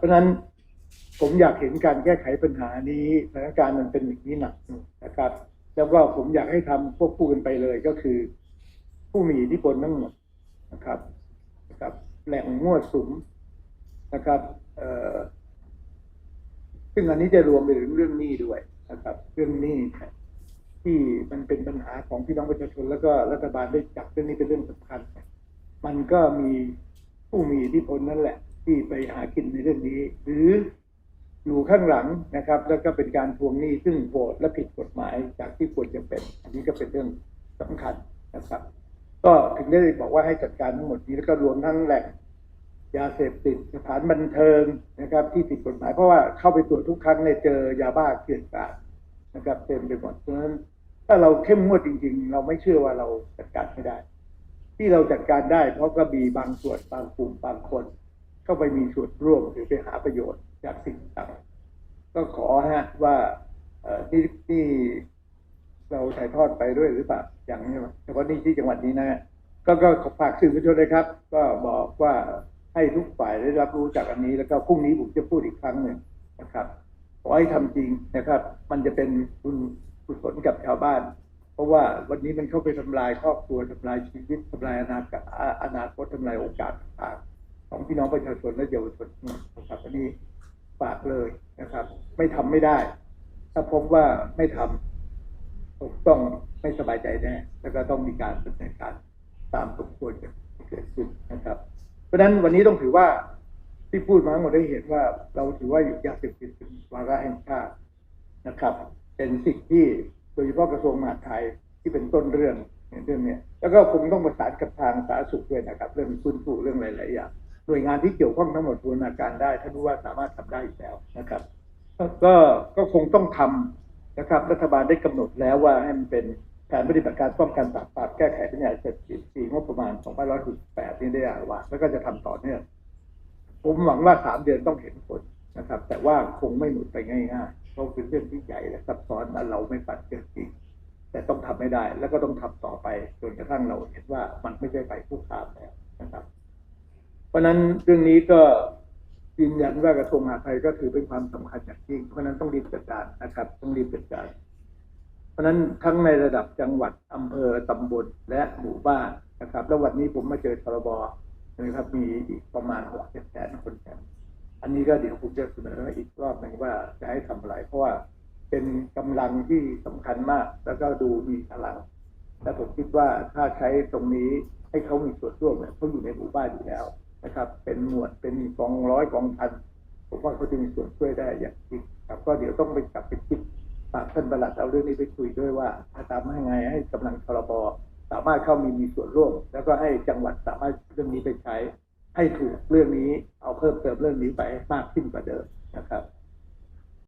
เพราะฉะนั้นผมอยากเห็นการแก้ไขปัญหานี้สถานการณ์มันเป็นอย่างนี้หนักนะครับ แล้วก็ผมอยากให้ทำควบคู่กันไปเลยก็คือ ผู้มีอิทธิพลทั้งหมดนะครับนะครับ แหล่งมั่วสุมนะครับเอ่อซึ่งอันนี้จะรวมไปถึงเรื่องหนี้ด้วยนะครับ เรื่องหนี้ที่มันเป็นปัญหาของพี่น้องประชาชนแล้วก็รัฐบาลได้จับเรื่องนี้เป็นเรื่องสำคัญ มันก็มีผู้มีอิทธิพลนั่นแหละ ที่ไปหากินในเรื่องนี้ หรืออยู่ข้างหลังนะครับ แล้วก็เป็นการทวงหนี้ซึ่งโหดและผิดกฎหมายจากที่ควรจะเป็น อันนี้ก็เป็นเรื่องสำคัญนะครับ ก็ถึงได้บอกว่าให้จัดการทั้งหมดนี้แล้วก็รวมทั้งแหล่งยาเสพติดสถานบันเทิงนะครับ ที่ผิดกฎหมายเพราะว่าเข้าไปตรวจทุกครั้งเนี่ยเจอยาบ้าเกลื่อนกลาดนะครับ เต็มไปหมดเพราะฉะนั้นถ้าเราเข้มงวดจริง ๆ เราไม่เชื่อว่าเราจัดการไม่ได้ ที่เราจัดการได้ เพราะก็มีบางส่วนบางกลุ่มบางคน เข้าไปมีส่วนร่วมหรือไปหาประโยชน์จากสิ่งต่างก็ขอฮะว่าเอ่อที่ที่เราถ่ายทอดไปด้วยหรือเปล่าอย่างนี้เฉพาะนี่ที่จังหวัดนี้นะก็ก็ขอฝากสื่อมวลชนเลยครับ ก็บอกว่าให้ทุกฝ่ายได้รับรู้จากอันนี้ แล้วก็พรุ่งนี้ผมจะพูดอีกครั้งหนึ่งนะครับขอให้ทำจริงนะครับ มันจะเป็นบุญกุศลกับชาวบ้าน เพราะว่าวันนี้มันเข้าไปทำลายครอบครัวทำลายชีวิตทำลายอนาคตอนาคตทำลายโอกาสต่าง ของพี่น้องประชาชนและเยาวชนนะครับอันนี้ฝากเลยนะครับ ไม่ทำไม่ได้ ถ้าพบว่าไม่ทำผมต้องไม่สบายใจแน่แล้วก็ต้องมีการดำเนินการตามสมควรเกิดขึ้นนะครับ เพราะฉะนั้นวันนี้ต้องถือว่าที่พูดมาทั้งหมดได้เห็นว่าเราถือว่ายาเสพติดเป็นวาระแห่งชาตินะครับ เป็นสิ่งที่โดยเฉพาะกระทรวงมหาดไทยที่เป็นต้นเรื่องในเรื่องนี้แล้วก็คงต้องประสานกับทางสาธารณสุขด้วยนะครับ เรื่องฟื้นฟูเรื่องหลาย ๆ อย่าง น่วยงานที่เกี่ยวข้องทั้งหมดบูรณาการได้ท่านรู้ว่าสามารถทำได้อยู่แล้วนะครับก็ก็คงต้องทำนะครับรัฐบาลได้กำหนดแล้วว่าให้มันเป็นแผนปฏิบัติการป้องกันปราบปรามแก้ไขปัญหาเศรษฐกิจปีงบประมาณ 2568 นี้ได้อ่านว่า แล้วก็จะทำต่อเนื่องผมหวังว่าสามเดือนต้องเห็นผลนะครับ แต่ว่าคงไม่หมดไปง่ายๆเพราะเป็นเรื่องที่ใหญ่และซับซ้อนเราไม่ปัดเกินจริงแต่ต้องทำไม่ได้ แล้วก็ต้องทำต่อไปจนกระทั่งเราเห็นว่ามันไม่ใช่ไปคุกคามแล้ว เพราะฉะนั้นเรื่องนี้ก็ยืนยันว่ากระทรวงมหาดไทยก็ถือเป็นความสำคัญอย่างยิ่ง เพราะฉะนั้นต้องรีบจัดการนะครับ ต้องรีบจัดการ เพราะนั้นทั้งในระดับจังหวัดอำเภอตำบลและหมู่บ้านนะครับ แล้ววันนี้ผมมาเจอชลบนะครับ มีอีกประมาณหกเจ็ดแสนคนแทนอันนี้ก็เดี๋ยวผมจะเสนออีกรอบหนึ่งว่าจะให้ทำอะไรเพราะว่าเป็นกำลังที่สำคัญมาก แล้วก็ดูมีพลังและผมคิดว่าถ้าใช้ตรงนี้ให้เขามีส่วนร่วมเนี่ยเขาอยู่ในหมู่บ้านอยู่แล้ว นะครับ เป็นหมวดเป็นกองร้อยกองพันผมว่าเขาจะมีส่วนช่วยได้อย่างจริงครับก็เดี๋ยวต้องไปกลับไปคิดฝากท่านประหลัดเอาเรื่องนี้ไปคุยด้วยว่าจะทำให้ไงให้กำลังชลบสามารถเข้ามีมีส่วนร่วม แล้วก็ให้จังหวัดสามารถเรื่องนี้ไปใช้ ให้ถูกเรื่องนี้เอาเพิ่มเติมเรื่องนี้ไปมากขึ้นกว่าเดิมนะครับ